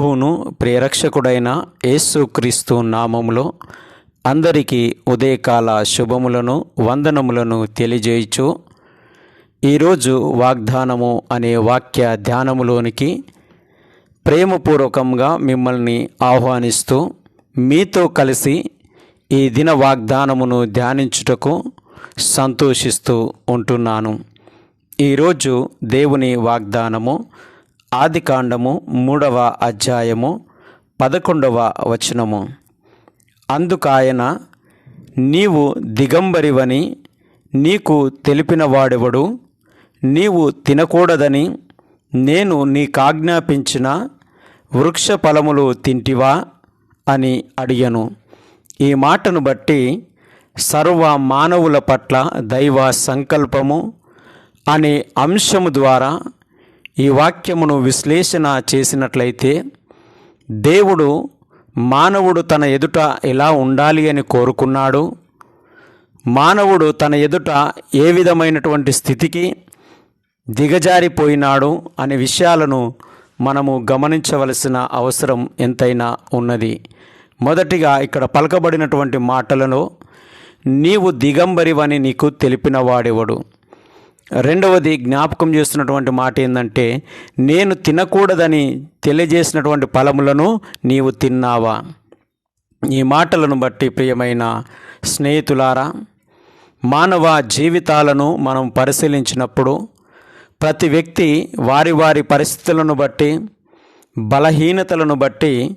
ప్రభువును ప్రియరక్షకుడైన యేసుక్రీస్తు నామములో అందరికీ ఉదయకాల శుభములను వందనములను తెలియజేయచ్చు ఈరోజు వాగ్దానము అనే వాక్య ధ్యానములోనికి ప్రేమపూర్వకంగా మిమ్మల్ని ఆహ్వానిస్తూ మీతో కలిసి ఈ దిన వాగ్దానమును ధ్యానించుటకు సంతోషిస్తూ ఉంటున్నాను. ఈరోజు దేవుని వాగ్దానము ఆదికాండము మూడవ అధ్యాయము పదకొండవ వచనము. అందుకాయన నీవు దిగంబరివని నీకు తెలిపిన వాడెవడు నీవు తినకూడదని నేను నీకాజ్ఞాపించిన వృక్ష ఫలములు తింటివా? అని అడిగను. ఈ మాటను బట్టి సర్వ మానవుల పట్ల దైవ సంకల్పము అనే అంశము ద్వారా ఈ వాక్యమును విశ్లేషణ చేసినట్లయితే దేవుడు మానవుడు తన ఎదుట ఎలా ఉండాలి అని కోరుకున్నాడు. మానవుడు తన ఎదుట ఏ విధమైనటువంటి స్థితికి దిగజారిపోయినాడు అనే విషయాలను మనము గమనించవలసిన అవసరం ఎంతైనా ఉన్నది. మొదటిగా ఇక్కడ పలకబడినటువంటి మాటలలో నీవు దిగంబరివని నీకు తెలిపినవాడెవడు? రెండవది జ్ఞాపకం చేస్తున్నటువంటి మాట ఏంటంటే నేను తినకూడదని తెలియజేసినటువంటి ఫలములను నీవు తిన్నావా? ఈ మాటలను బట్టి ప్రియమైన స్నేహితులారా మానవ జీవితాలను మనం పరిశీలించినప్పుడు ప్రతి వ్యక్తి వారి వారి పరిస్థితులను బట్టి బలహీనతలను బట్టి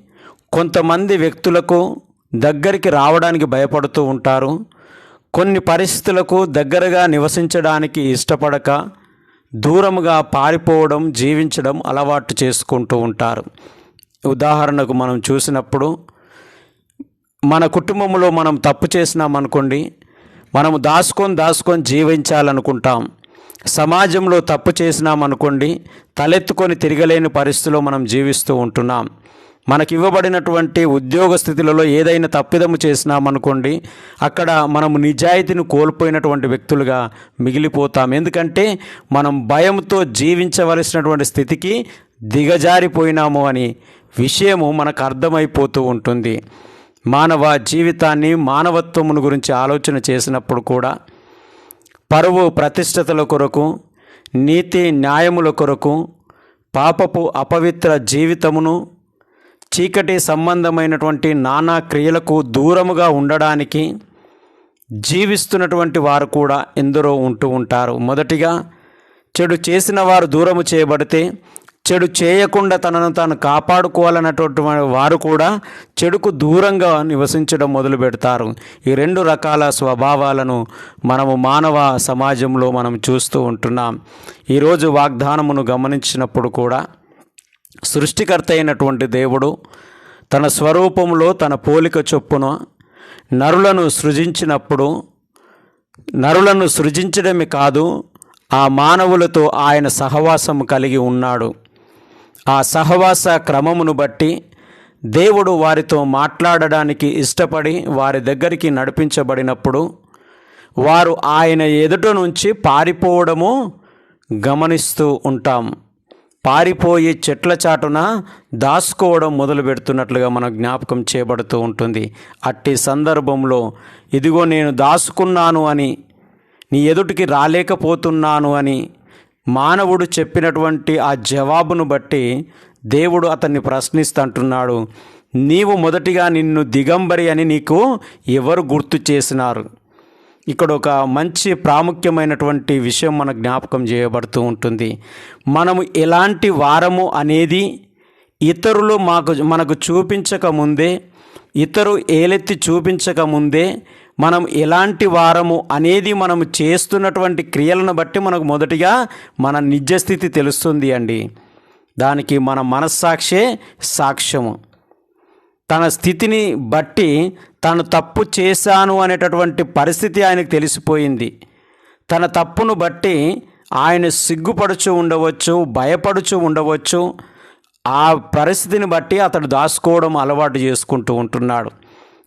కొంతమంది వ్యక్తులకు దగ్గరికి రావడానికి భయపడుతూ ఉంటారు. కొన్ని పరిస్థితులకు దగ్గరగా నివసించడానికి ఇష్టపడక దూరముగా పారిపోవడం జీవించడం అలవాటు చేసుకుంటూ ఉంటారు. ఉదాహరణకు మనం చూసినప్పుడు మన కుటుంబంలో మనం తప్పు చేసినామనుకోండి మనము దాచుకొని దాచుకొని జీవించాలనుకుంటాం. సమాజంలో తప్పు చేసినామనుకోండి తలెత్తుకొని తిరగలేని పరిస్థితిలో మనం జీవిస్తూ ఉంటున్నాం. మనకి ఇవ్వబడినటువంటి ఉద్యోగ స్థితులలో ఏదైనా తప్పిదము చేసినామనుకోండి అక్కడ మనము నిజాయితీని కోల్పోయినటువంటి వ్యక్తులుగా మిగిలిపోతాం. ఎందుకంటే మనం భయంతో జీవించవలసినటువంటి స్థితికి దిగజారిపోయినాము అని విషయము మనకు అర్థమైపోతూ ఉంటుంది. మానవ జీవితాన్ని మానవత్వమును గురించి ఆలోచన చేసినప్పుడు కూడా పరువు ప్రతిష్టతల కొరకు నీతి న్యాయముల కొరకు పాపపు అపవిత్ర జీవితమును చీకటి సంబంధమైనటువంటి నానా క్రియలకు దూరముగా ఉండడానికి జీవిస్తున్నటువంటి వారు కూడా ఎందరో ఉంటూ ఉంటారు. మొదటిగా చెడు చేసిన వారు దూరము చేయబడితే చెడు చేయకుండా తనను తాను కాపాడుకోవాలన్నటువంటి వారు కూడా చెడుకు దూరంగా నివసించడం మొదలు పెడతారు. ఈ రెండు రకాల స్వభావాలను మనము మానవ సమాజంలో మనం చూస్తూ ఉంటున్నాం. ఈరోజు వాగ్దానమును గమనించినప్పుడు కూడా సృష్టికర్త అయినటువంటి దేవుడు తన స్వరూపంలో తన పోలిక చొప్పున నరులను సృజించినప్పుడు నరులను సృజించడమే కాదు ఆ మానవులతో ఆయన సహవాసం కలిగి ఉన్నాడు. ఆ సహవాస క్రమమును బట్టి దేవుడు వారితో మాట్లాడడానికి ఇష్టపడి వారి దగ్గరికి నడిపించబడినప్పుడు వారు ఆయన ఎదుట నుంచి పారిపోవడము గమనిస్తూ ఉంటాం. పారిపోయి చెట్ల చాటున దాచుకోవడం మొదలు పెడుతున్నట్లుగా మన జ్ఞాపకం చేయబడుతూ ఉంటుంది. అట్టి సందర్భంలో ఇదిగో నేను దాచుకున్నాను అని నీ ఎదుటికి రాలేకపోతున్నాను అని మానవుడు చెప్పినటువంటి ఆ జవాబును బట్టి దేవుడు అతన్ని ప్రశ్నిస్తుంటున్నాడు. నీవు మొదటిగా నిన్ను దిగంబరి అని నీకు ఎవరు గుర్తు చేసినారు? ఇక్కడ ఒక మంచి ప్రాముఖ్యమైనటువంటి విషయం మన జ్ఞాపకం చేయబడుతూ ఉంటుంది. మనము ఎలాంటి వారము అనేది ఇతరులు మాకు మనకు చూపించక ముందే ఇతరు ఏలెత్తి చూపించక ముందే మనం ఎలాంటి వారము అనేది మనం చేస్తున్నటువంటి క్రియలను బట్టి మనకు మొదటిగా మన నిజస్థితి తెలుస్తుంది అండి. దానికి మన మనస్సాక్షే సాక్ష్యము. తన స్థితిని బట్టి తను తప్పు చేశాను అనేటటువంటి పరిస్థితి ఆయనకు తెలిసిపోయింది. తన తప్పును బట్టి ఆయన సిగ్గుపడుచు ఉండవచ్చు భయపడుచు ఉండవచ్చు. ఆ పరిస్థితిని బట్టి అతడు దాచుకోవడం అలవాటు చేసుకుంటూ ఉంటున్నాడు.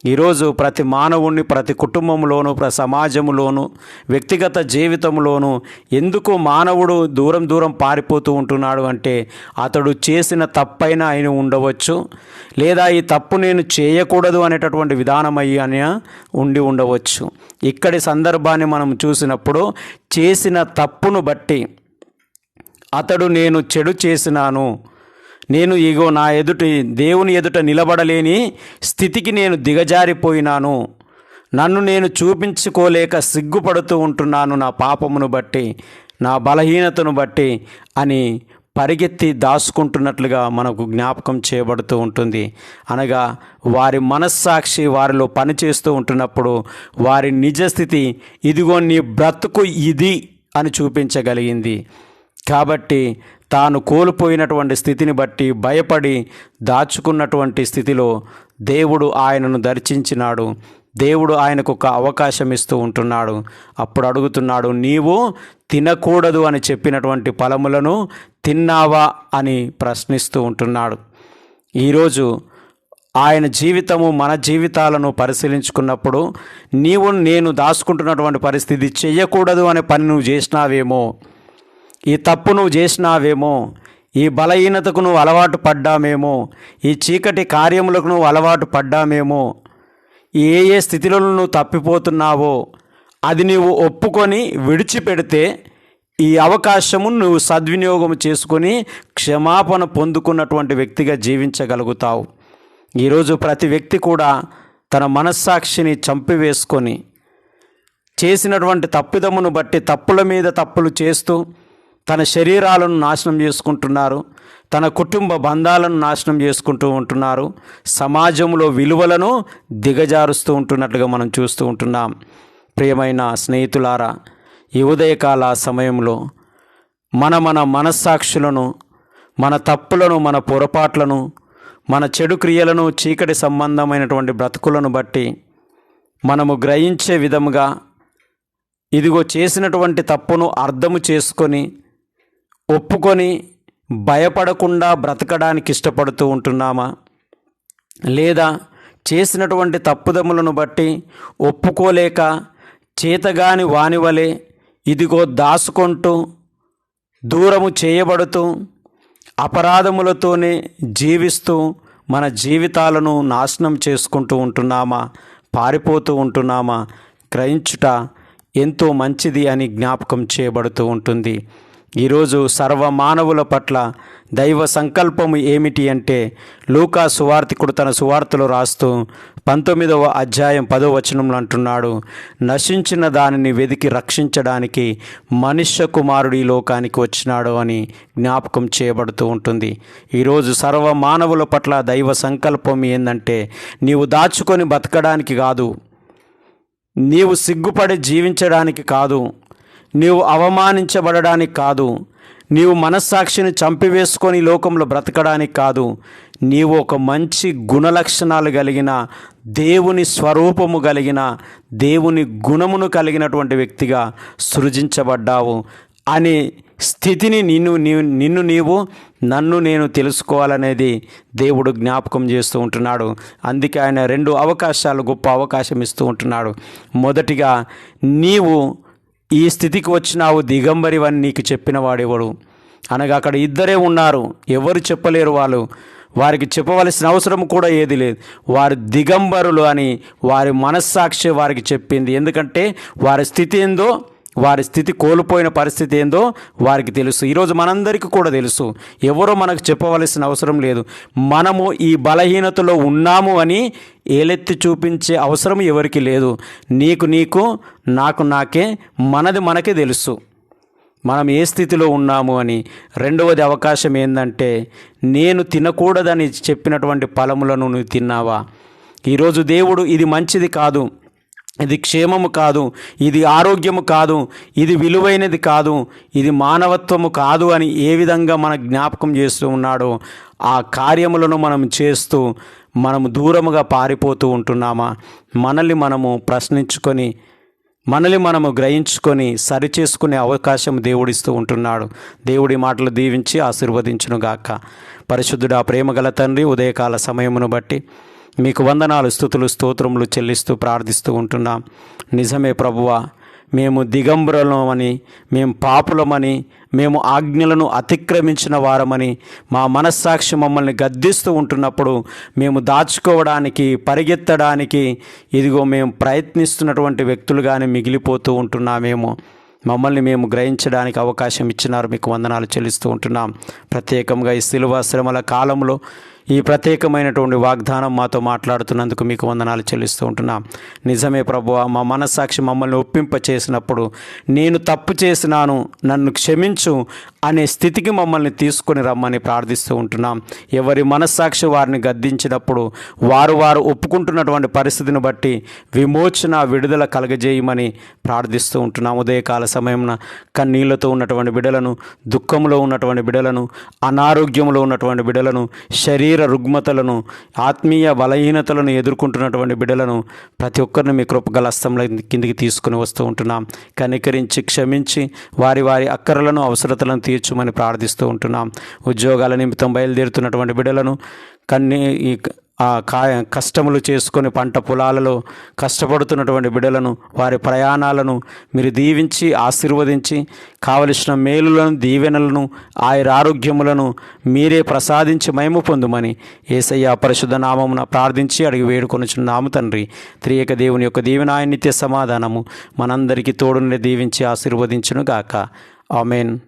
ఈరోజు ప్రతి మానవుణ్ణి ప్రతి కుటుంబంలోనూ ప్రతి సమాజంలోనూ వ్యక్తిగత జీవితంలోనూ ఎందుకు మానవుడు దూరం దూరం పారిపోతూ ఉంటున్నాడు అంటే అతడు చేసిన తప్పైన ఆయన ఉండవచ్చు లేదా ఈ తప్పు నేను చేయకూడదు అనేటటువంటి విధానం అయ్యి ఉండి ఉండవచ్చు. ఇక్కడి సందర్భాన్ని మనం చూసినప్పుడు చేసిన తప్పును బట్టి అతడు నేను చెడు చేసినాను నేను ఇగో నా ఎదుటి దేవుని ఎదుట నిలబడలేని స్థితికి నేను దిగజారిపోయినాను. నన్ను నేను చూపించుకోలేక సిగ్గుపడుతూ ఉంటున్నాను నా పాపమును బట్టి నా బలహీనతను బట్టి అని పరిగెత్తి దాచుకుంటున్నట్లుగా మనకు జ్ఞాపకం చేయబడుతూ ఉంటుంది. అనగా వారి మనస్సాక్షి వారిలో పనిచేస్తూ ఉంటున్నప్పుడు వారి నిజస్థితి ఇదిగో నీ బ్రతుకు ఇది అని చూపించగలిగింది. కాబట్టి తాను కోల్పోయినటువంటి స్థితిని బట్టి భయపడి దాచుకున్నటువంటి స్థితిలో దేవుడు ఆయనను దర్శించినాడు. దేవుడు ఆయనకు ఒక అవకాశం ఇస్తూ ఉంటున్నాడు. అప్పుడు అడుగుతున్నాడు నీవు తినకూడదు అని చెప్పినటువంటి ఫలములను తిన్నావా అని ప్రశ్నిస్తూ ఉంటున్నాడు. ఈరోజు ఆయన జీవితము మన జీవితాలను పరిశీలించుకున్నప్పుడు నీవు నేను దాచుకుంటున్నటువంటి పరిస్థితి చెయ్యకూడదు అనే పని నువ్వు చేసినావేమో. ఈ తప్పు నువ్వు చేసినావేమో ఈ బలహీనతకు నువ్వు అలవాటు పడ్డామేమో ఈ చీకటి కార్యములకు నువ్వు అలవాటు పడ్డామేమో ఏ ఏ స్థితిలో నువ్వు తప్పిపోతున్నావో అది నీవు ఒప్పుకొని విడిచిపెడితే ఈ అవకాశము నువ్వు సద్వినియోగం చేసుకొని క్షమాపణ పొందుకున్నటువంటి వ్యక్తిగా జీవించగలుగుతావు. ఈరోజు ప్రతి వ్యక్తి కూడా తన మనస్సాక్షిని చంపివేసుకొని చేసినటువంటి తప్పిదమును బట్టి తప్పుల మీద తప్పులు చేస్తూ తన శరీరాలను నాశనం చేసుకుంటున్నారు తన కుటుంబ బంధాలను నాశనం చేసుకుంటూ ఉంటున్నారు సమాజంలో విలువలను దిగజారుస్తూ ఉంటున్నట్లుగా మనం చూస్తూ ఉంటున్నాం. ప్రియమైన స్నేహితులారా ఈ ఉదయకాల సమయంలో మన మన మనస్సాక్షులను మన తప్పులను మన పొరపాట్లను మన చెడు క్రియలను చీకటి సంబంధమైనటువంటి బ్రతుకులను బట్టి మనము గ్రహించే విధముగా ఇదిగో చేసినటువంటి తప్పును అర్థము చేసుకొని ఒప్పుకొని భయపడకుండా బ్రతకడానికి ఇష్టపడుతూ ఉంటున్నామా? లేదా చేసినటువంటి తప్పుదములను బట్టి ఒప్పుకోలేక చేతగాని వానివలే ఇదిగో దాసుకుంటూ దూరము చేయబడుతూ అపరాధములతోనే జీవిస్తూ మన జీవితాలను నాశనం చేసుకుంటూ ఉంటున్నామా? పారిపోతూ ఉంటున్నామా? గ్రహించుట ఎంతో మంచిది అని జ్ఞాపకం చేయబడుతూ ఉంటుంది. ఈరోజు సర్వమానవుల పట్ల దైవ సంకల్పము ఏమిటి అంటే లూకా సువార్తికుడు తన సువార్తలో రాస్తూ పంతొమ్మిదవ అధ్యాయం పదో వచనంలో అంటున్నాడు నశించిన దానిని వెదికి రక్షించడానికి మనుష్య కుమారుడు ఈ లోకానికి వచ్చినాడు అని జ్ఞాపకం చేయబడుతూ ఉంటుంది. ఈరోజు సర్వ మానవుల పట్ల దైవ సంకల్పం ఏంటంటే నీవు దాచుకొని బతకడానికి కాదు నీవు సిగ్గుపడి జీవించడానికి కాదు నీవు అవమానించబడడానికి కాదు. నీవు మనస్సాక్షిని చంపివేసుకొని లోకంలో బ్రతకడానికి కాదు. నీవు ఒక మంచి గుణలక్షణాలు కలిగిన దేవుని స్వరూపము కలిగిన దేవుని గుణమును కలిగినటువంటి వ్యక్తిగా సృజించబడ్డావు అనే స్థితిని నిన్ను నీవు నిన్ను నీవు నన్ను నేను తెలుసుకోవాలనేది దేవుడు జ్ఞాపకం చేస్తూ ఉంటున్నాడు. అందుకే ఆయన రెండు అవకాశాలు గొప్ప అవకాశం ఇస్తూ ఉంటున్నాడు. మొదటిగా నీవు ఈ స్థితికి వచ్చినావు దిగంబరివని నీకు చెప్పిన వాడెవడు? అనగా అక్కడ ఇద్దరే ఉన్నారు ఎవరు చెప్పలేరు వాళ్ళు? వారికి చెప్పవలసిన అవసరం కూడా ఏది లేదు. వారి దిగంబరులు అని వారి మనస్సాక్షి వారికి చెప్పింది. ఎందుకంటే వారి స్థితి ఏందో వారి స్థితి కోల్పోయిన పరిస్థితి ఏందో వారికి తెలుసు. ఈరోజు మనందరికీ కూడా తెలుసు. ఎవరో మనకు చెప్పవలసిన అవసరం లేదు. మనము ఈ బలహీనతలో ఉన్నాము అని ఏలెత్తి చూపించే అవసరం ఎవరికి లేదు. నీకు నీకు నాకు నాకే మనది మనకే తెలుసు. మనం ఏ స్థితిలో ఉన్నాము అని. రెండవది అవకాశం ఏంటంటే నేను తినకూడదని చెప్పినటువంటి ఫలములను నువ్వు తిన్నావా? ఈరోజు దేవుడు ఇది మంచిది కాదు. ఇది క్షేమము కాదు ఇది ఆరోగ్యము కాదు ఇది విలువైనది కాదు ఇది మానవత్వము కాదు అని ఏ విధంగా మన జ్ఞాపకం చేస్తూ ఉన్నాడో ఆ కార్యములను మనం చేస్తూ మనము దూరముగా పారిపోతూ ఉంటున్నామా? మనల్ని మనము ప్రశ్నించుకొని మనల్ని మనము గ్రహించుకొని సరిచేసుకునే అవకాశం దేవుడిస్తూ ఉంటున్నాడు. దేవుడి మాటలు దీవించి ఆశీర్వదించునుగాక. పరిశుద్ధుడా ప్రేమగల తండ్రి ఉదయకాల సమయమును బట్టి మీకు వందనాలు స్థుతులు స్తోత్రములు చెల్లిస్తూ ప్రార్థిస్తూ ఉంటున్నాం. నిజమే ప్రభువ మేము దిగంబరులమని మేము పాపులమని మేము ఆజ్ఞలను అతిక్రమించిన వారమని మా మనస్సాక్షి మమ్మల్ని గద్దిస్తూ ఉంటున్నప్పుడు మేము దాచుకోవడానికి పరిగెత్తడానికి ఇదిగో మేము ప్రయత్నిస్తున్నటువంటి వ్యక్తులుగానే మిగిలిపోతూ ఉంటున్నామేమో. మమ్మల్ని మేము గ్రహించడానికి అవకాశం ఇచ్చినారు మీకు వందనాలు చెల్లిస్తూ ఉంటున్నాం. ప్రత్యేకంగా ఈ శిలువ శ్రమల కాలంలో ఈ ప్రత్యేకమైనటువంటి వాగ్దానం మాతో మాట్లాడుతున్నందుకు మీకు వందనాలు చెల్లిస్తూ ఉంటున్నాం. నిజమే ప్రభువా మా మనస్సాక్షి మమ్మల్ని ఒప్పింప చేసినప్పుడు నేను తప్పు చేసినాను నన్ను క్షమించు అనే స్థితికి మమ్మల్ని తీసుకొని రమ్మని ప్రార్థిస్తూ ఉంటున్నాం. ఎవరి మనస్సాక్షి వారిని గద్దించినప్పుడు వారు వారు ఒప్పుకుంటున్నటువంటి పరిస్థితిని బట్టి విమోచన విడుదల కలగజేయమని ప్రార్థిస్తూ ఉంటున్నాం. ఉదయకాల సమయంలో కన్నీళ్ళతో ఉన్నటువంటి బిడలను దుఃఖంలో ఉన్నటువంటి బిడలను అనారోగ్యంలో ఉన్నటువంటి బిడలను శరీర రుగ్మతలను ఆత్మీయ బలహీనతలను ఎదుర్కొంటున్నటువంటి బిడ్డలను ప్రతి ఒక్కరిని మీ కృపగల హస్తంలో కిందికి తీసుకుని వస్తూ ఉంటున్నాం. కనికరించి క్షమించి వారి వారి అక్కరలను అవసరతలను తీర్చుమని ప్రార్థిస్తూ ఉంటున్నాం. ఉద్యోగాల నిమిత్తం బయలుదేరుతున్నటువంటి బిడ్డలను కన్నీ ఆ కాయ కష్టములు చేసుకొని పంట పొలాలలో కష్టపడుతున్నటువంటి బిడలను వారి ప్రయాణాలను మీరు దీవించి ఆశీర్వదించి కావలసిన మేలులను దీవెనలను ఆయుర ఆరోగ్యములను మీరే ప్రసాదించి మేము పొందుమని ఏసయ్య పరిశుద్ధ నామమున ప్రార్థించి అడిగి వేడుకొనుచున్నాము తండ్రి. త్రియక దేవుని యొక్క దీవెనాయ నిత్య సమాధానము మనందరికీ తోడుని దీవించి ఆశీర్వదించును గాక ఆమెన్.